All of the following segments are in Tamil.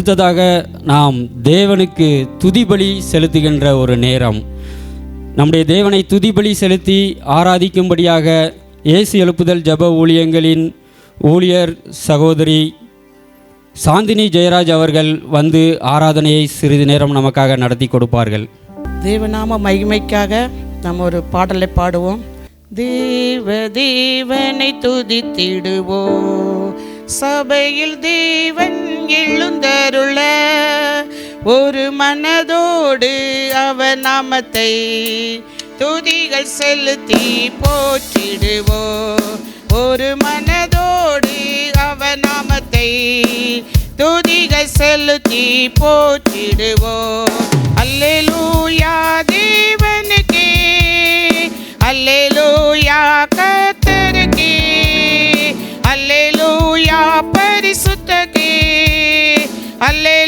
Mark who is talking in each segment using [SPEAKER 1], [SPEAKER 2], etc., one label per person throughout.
[SPEAKER 1] அடுத்ததாக நாம் தேவனுக்கு துதிபலி செலுத்துகின்ற ஒரு நேரம். நம்முடைய தேவனை துதிபலி செலுத்தி ஆராதிக்கும்படியாக இயேசு எழுப்புதல் ஜெப ஊழியங்களின் ஊழியர் சகோதரி சாந்தினி ஜெயராஜ் அவர்கள் வந்து ஆராதனையை சிறிது நேரம் நமக்காக நடத்தி கொடுப்பார்கள்.
[SPEAKER 2] தேவநாம மகிமைக்காக நம்ம ஒரு பாடலை பாடுவோம். தேவ தேவனை துதித்திடுவோம். சபையில் தேவன் எழுந்தருள ஒரு மனதோடு அவன் நாமத்தை துதிகள் செலுத்தி போற்றிடுவோ. ஒரு மனதோடு அவன் நாமத்தை துதிகள் செலுத்தி போற்றிடுவோ. அல்லேலூயா தேவனுக்கே அல்லேலூயா கத்தருக்கே அல்லேலூயா பரிசுத்த ¡Ale!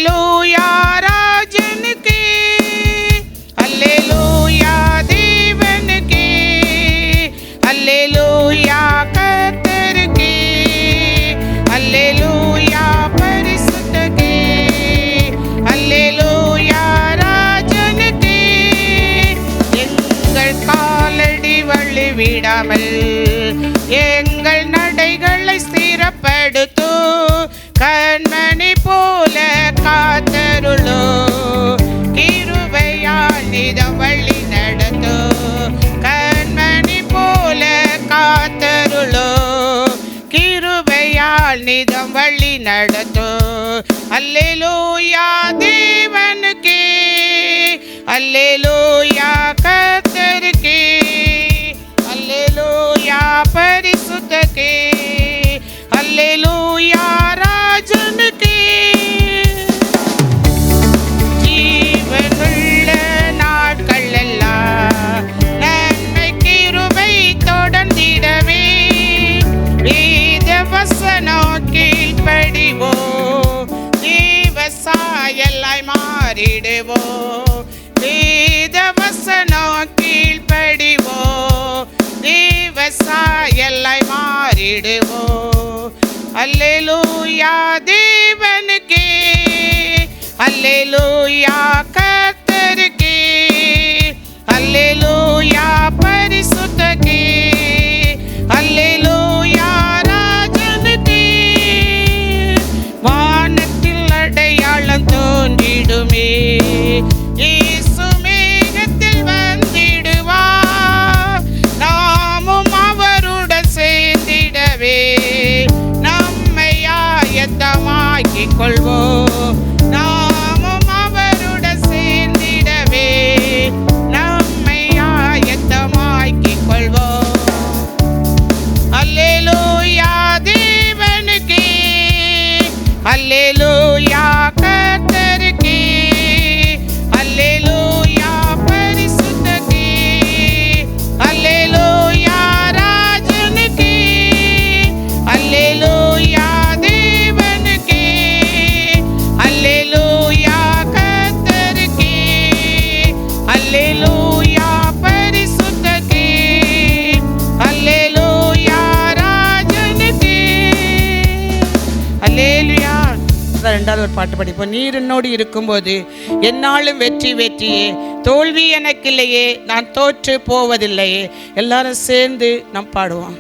[SPEAKER 2] ஒரு பாட்டு படிப்போம் நீர் என்னோடு இருக்கும்போது என்னாலும் வெற்றி வெற்றியே. தோல்வி எனக்கில்லையே நான் தோற்று போவதில்லையே. எல்லாரும் சேர்ந்து நாம் பாடுவோம்.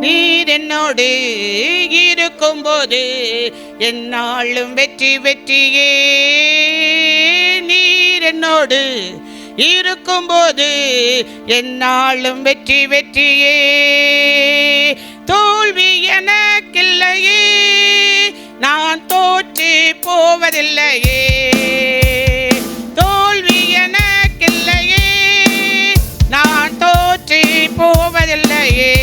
[SPEAKER 2] நீர் என்னோடு இருக்கும்போது என்னாலும் வெற்றி வெற்றியே. நீர் என்னோடு இருக்கும்போது என்னாலும் வெற்றி வெற்றியே. இல்லையே தோல்வி எனக்கில்லையே நான் தோற்றி போவதில்லையே.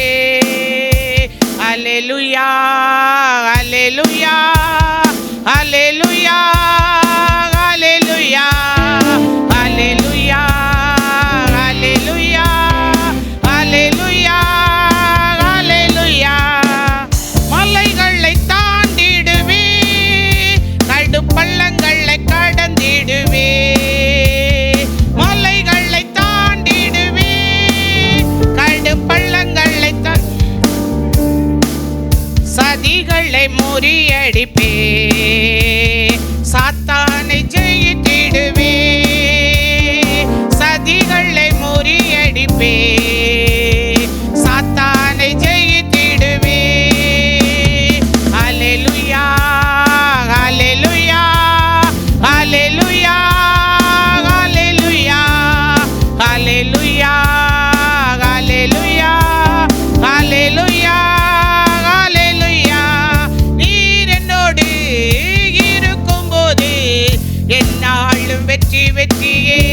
[SPEAKER 2] வெற்றி வெற்றியே.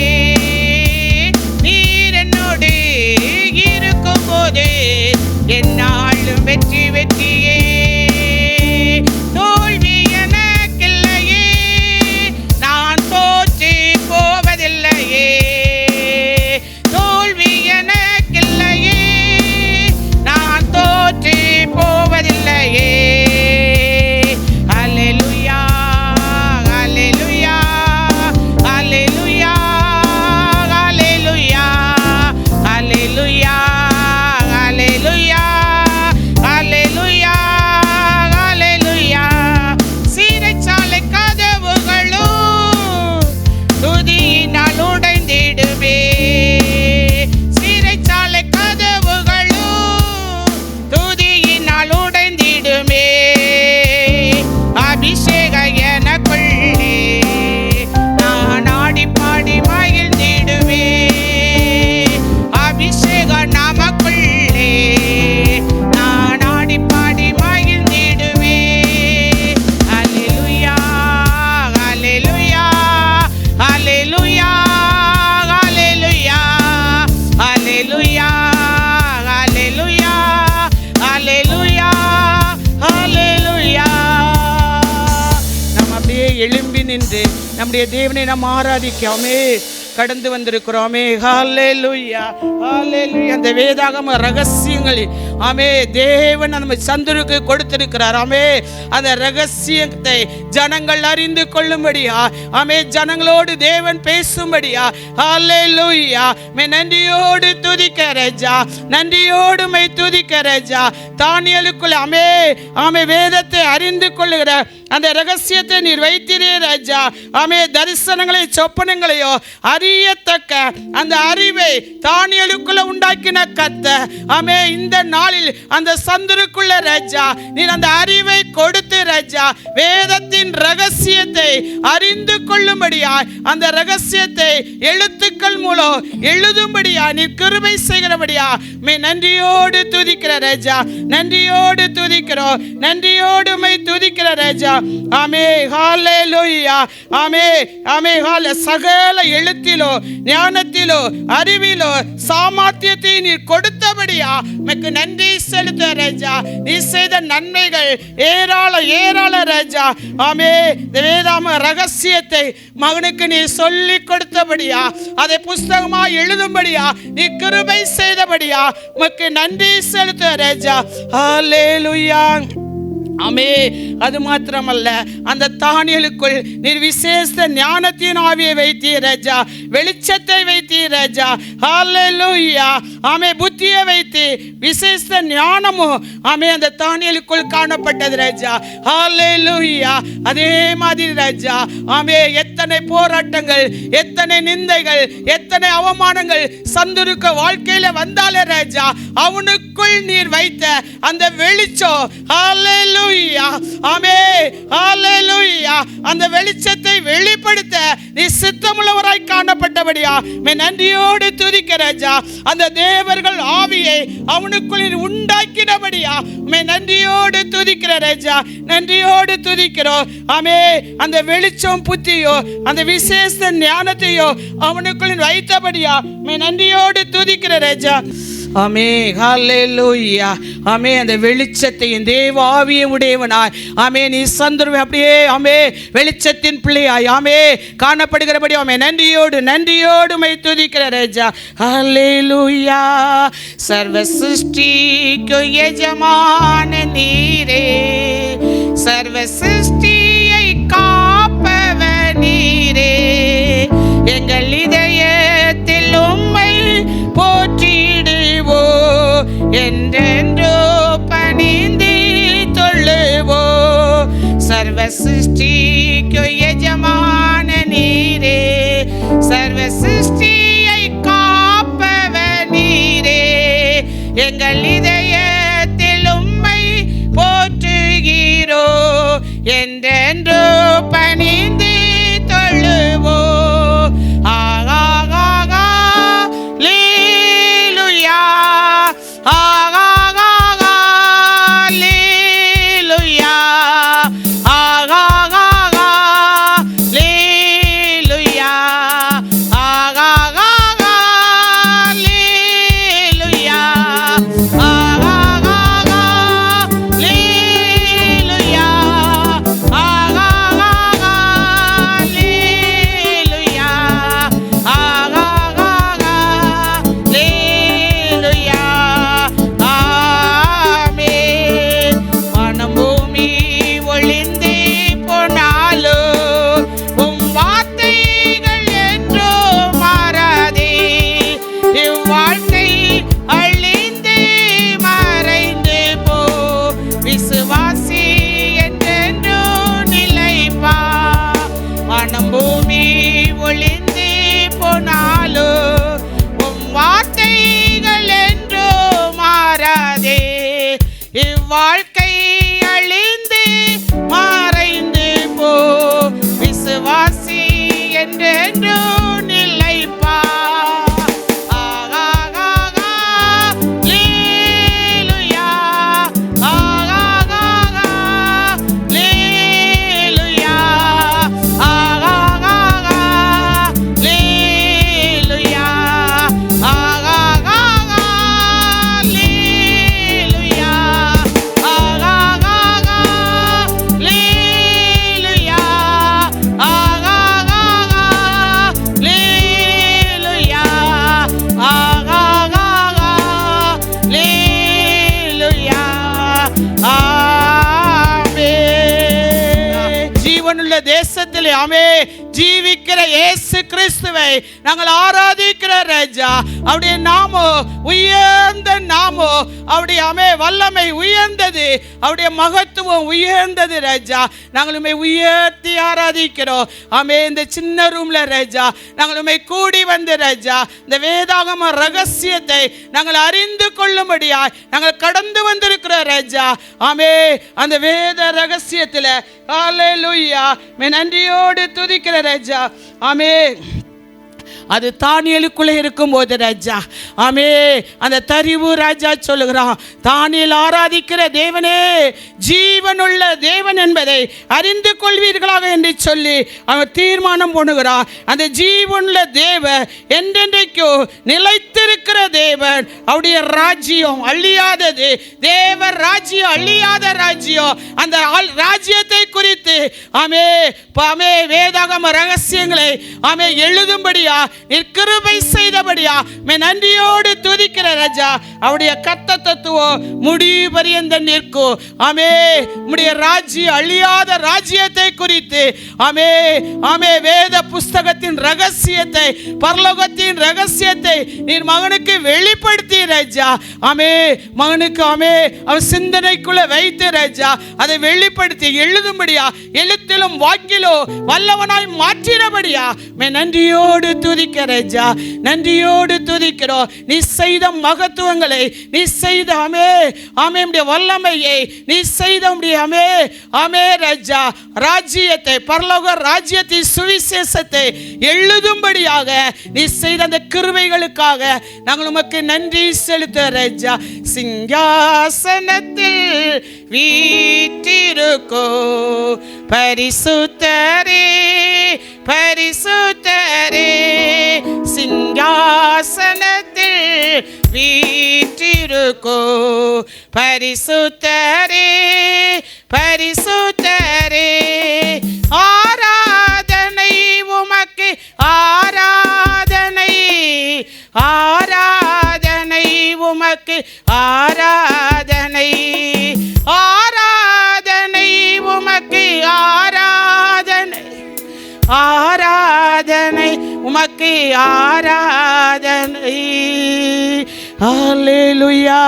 [SPEAKER 2] நம்முடைய தேவனை நாம் ஆராதிக்காமே கடந்து வந்திருக்கிறோமே. ஹalleluya. ஹalleluya. அந்த வேதாகம ரகசியங்கள் ஆமே தேவன் நம்ம சந்துருக்கு கொடுத்திருக்கிறார். ஆமே அந்த ரகசியத்தை ஜனங்கள் அறிந்து கொள்ளும்படியா? ஆமே ஜனங்களோடு தேவன் பேசும்படியா? ஹாலே ஹalleluya. மே நன்றியோடு துதிக்க ரஜா. நன்றியோடு மை துதிக்க ரஜா. தானியலுக்குள் ஆமே ஆமே வேதத்தை அறிந்து கொள்ளுகிற அந்த ரகசியத்தை நீர் வைத்திரே ராஜா. ஆமே தரிசனங்களை சொப்பனங்களையோ அறி அறியத்தக்க அந்த அறிவை தானியலுக்குள்ள உண்டாக்கின கத்த ஆமே இந்த நாளில் அந்த சந்துருக்குள்ள ராஜா நீ அந்த அறிவை கொடுத்து ராஜா வேதத்தின் ரகசியத்தை அறிந்து கொள்ளும்படியாய் அந்த ரகசியத்தை எழுத்துக்கள் மூலம் எழுதும்படியா நீ கிருபை செய்கிறபடியா மே நன்றியோடு துதிக்கிற ரஜா நன்றியோடு துதிக்கிறோம் நன்றியோடு மை துதிக்கிற ரஜா. ஆமே ஹalleluya. ஆமே ஆமே ஹால சகல எழுத்திலோ ஞானத்திலோ அறிவிலோ சாமர்த்தியத்தை நீர் கொடுத்தபடியா உமக்கு நன்றி செலுத்த ராஜா. நீ செய்த நன்மைகள் ஏராள ஏராள ராஜா. ஆமே இந்த வேதாம ரகசியத்தை மகனுக்கு நீ சொல்லி கொடுத்தபடியா அதை புஸ்தகமா எழுதும்படியா நீ கிருபை செய்தபடியா உமக்கு நன்றி செலுத்த ராஜா. ஹalleluya. ஆமே அது மாத்திரமல்ல. அந்த தானியலுக்குள் நீர் விசேஷ ஞானத்தின் ஆவியை வைத்தீர் ராஜா. வெளிச்சத்தை வைத்தீர் ராஜா. ஹalleluya. ஆமே புத்தியை வைத்து விசேஷ ஞானமும் ஆமே அந்த தானியலுக்குள் காணப்பட்டது ராஜா. ஹalleluya. அதே மாதிரி ராஜா. ஆமே எத்தனை போராட்டங்கள் எத்தனை நிந்தைகள் எத்தனை அவமானங்கள் சந்துருக்க வாழ்க்கையில வந்தாலே ராஜா அவனுக்குள் நீர் வைத்த அந்த வெளிச்சம். ஹalleluya. ஆமே ஹalleluya அந்த வெளிச்சத்தை வெளிப்படுத்த நீ சித்தமுள்ளவராய் காணப்பட்டபடியா. மே நன்றியோடு துதிக்க ராஜா. அந்த தேவர்கள் ஆவியை அவனுக்குள் உண்டாக்கினபடியா. மே நன்றியோடு துதிக்கிற ராஜா. நன்றியோடு துதிக்கிறோம். ஆமே அந்த வெளிச்சம் புத்தியோ அந்த விசேஷ ஞானத்தையோ அவனுக்குள் வைத்தபடியா. மே நன்றியோடு துதிக்கிற ராஜா. ஆமே ஹalleluya. ஆமே அந்த வெளிச்சத்தையும் தேவ ஆவியும் உடையவனாய். ஆமே நீ சந்துருவை அப்படியே. ஆமே வெளிச்சத்தின் பிள்ளையாய். ஆமே காணப்படுகிறபடி ஆமே நன்றியோடு நன்றியோடு மை துதிக்கிற ராஜா. ஹalleluya. சர்வ சிருஷ்டிக்கு எஜமான நீரே. சர்வ சிருஷ்டியை காப்பவ நீரே. எங்கள் என்றென்றோ பணிந்து தொழுவோ. சர்வ சிருஷ்டிக்கு எஜமான நீரே. சர்வ சிருஷ்டியை காப்பவ நீரே எங்கள் இதயத்தில் உம்மை போற்றுகிறோ. என் தேசத்திலே ஆமே ஜீவிக்கிற இயேசு கிறிஸ்துவை நாங்கள் ஆராதிக்கிற ராஜா. அவருடைய நாமோ உயர்ந்த நாமோ அவருடைய அமே வல்லமை உயர்ந்தது அவருடைய மகத்துவம் உயர்ந்தது ராஜா. நாங்கள் உண்மை உயர்த்தி ஆராதிக்கிறோம். ஆமே இந்த சின்ன ரூம்ல ராஜா. நாங்கள் உண்மை கூடி வந்து ராஜா. இந்த வேதாகம ரகசியத்தை நாங்கள் அறிந்து கொள்ளும்படியா நாங்கள் கடந்து வந்திருக்கிறோம் ராஜா. ஆமே அந்த வேத ரகசியத்தில் ஹalleluya மே நன்றியோடு துதிக்கிற ராஜா ஆமே அது தானியலுக்குள்ளே இருக்கும்போது ராஜா. ஆமே அந்த தரிவு ராஜா சொல்லுகிறான் தானியல் ஆராதிக்கிற தேவனே ஜீவனுள்ள தேவன் என்பதை அறிந்து கொள்வீர்களாக என்று சொல்லி அவன் தீர்மானம் பண்ணுகிறான். அந்த ஜீவனுள்ள தேவ என்றென்றைக்கோ நிலைத்திருக்கிற தேவன். அவருடைய ராஜ்யம் அழியாதது. தேவ ராஜ்யம் அழியாத ராஜ்யம். அந்த ஆள்- ராஜ்யத்தை குறித்து ஆமே ஆமே வேதாகம ரகசியங்களை ஆமே எழுதும்படியா நிற்கிருபை செய்தபடியா? மே நன்றியோடு துதிக்கிற ராஜா அவருடைய கத்த தத்துவம் முடிவு பரியந்த நிற்கும் ஆமே உடைய ராஜ்யம் அழியாத ராஜ்யத்தை குறித்து ஆமே ஆமே வேத புஸ்தகத்தின் ரகசியத்தை பரலோகத்தின் ரகசியத்தை நீர் மகனுக்கு வெளிப்படுத்தி ராஜா. ஆமே மகனுக்கு ஆமே அவன் சிந்தனைக்குள்ள வைத்து ராஜா அதை வெளிப்படுத்தி எழுதும்படியா எழுத்திலும் வாக்கிலோ வல்லவனாய் மாற்றினபடியா மே நன்றியோடு துதி துதிக்கிறேஜா நன்றியோடு துதிக்கிறோம். நீ செய்த மகத்துவங்களை நீ செய்த அமே ஆமே வல்லமையை நீ செய்த அமே ஆமே ரஜா. ராஜ்யத்தை பரலோக ராஜ்யத்தின் சுவிசேஷத்தை எழுதும்படியாக நீ செய்த அந்த கிருவைகளுக்காக நாங்கள் உமக்கு நன்றி செலுத்த ரஜா. சிங்காசனத்தில் வீட்டிருக்கோ பரிசுத்தரே. பரிசுத்தரே. சிங்காசனத்தில் வீற்றிருக்கோ. பரிசுத்தரே பரிசுத்தரே. ஆராதனை உமக்கு ஆராதனை ஆராதனை உமக்கு ஆராதனை. ஆ ஆராதனை ஹalleluya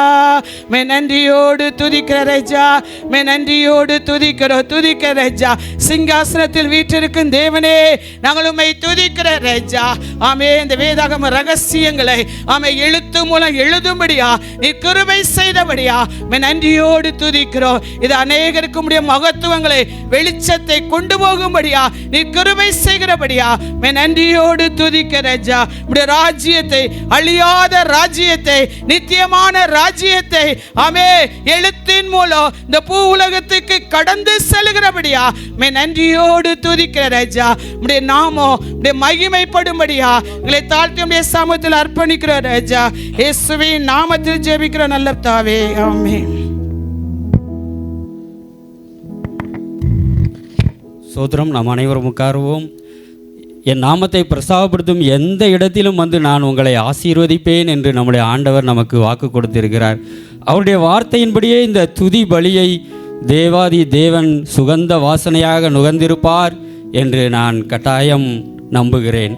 [SPEAKER 2] மே நன்றியோடு துதிக்கிற ராஜா மே நன்றியோடு துதிக்கிறோம் துதிக்கிற ராஜா. சிங்காசனத்தில் வீற்றிருக்கும் தேவனே நாங்கள் உண்மை துதிக்கிற ராஜா. ஆமே இந்த வேதாகம ரகசியங்களை ஆமை எழுத்து மூலம் எழுதும்படியா நீ கிருபை செய்தபடியா மே நன்றியோடு துதிக்கிறோம். இது அநேகருக்கு உடைய மகத்துவங்களை வெளிச்சத்தை கொண்டு போகும்படியா நீ கிருபை செய்கிறபடியா மே நன்றியோடு துதிக்க ராஜா. உடைய ராஜ்யத்தை அழியாத ராஜ்யத்தை நித்தியமான ராஜ்யத்தை ஆமே எழுத்தின் மூலம் இந்த பூ உலகத்துக்கு கடந்து செல்கிறபடியா? மே நன்றியோடு துதிக்கிற ராஜா உடைய நாமோ உடைய மகிமைப்படும்படியா? எங்களை தாழ்த்தி உடைய சமூகத்தில் அர்ப்பணிக்கிற ராஜா இயேசுவின் நாமத்தில் ஜெபிக்கிற நல்ல தாவே ஆமே
[SPEAKER 1] சோத்திரம் நாம் அனைவரும் உட்காருவோம். என் நாமத்தை பிரசாவப்படுத்தும் எந்த இடத்திலும் வந்து நான் உங்களை ஆசீர்வதிப்பேன் என்று நம்முடைய ஆண்டவர் நமக்கு வாக்கு கொடுத்திருக்கிறார். அவருடைய வார்த்தையின்படியே இந்த துதி பலியை தேவாதி தேவன் சுகந்த வாசனையாக நுகர்ந்திருப்பார் என்று நான் கட்டாயம் நம்புகிறேன்.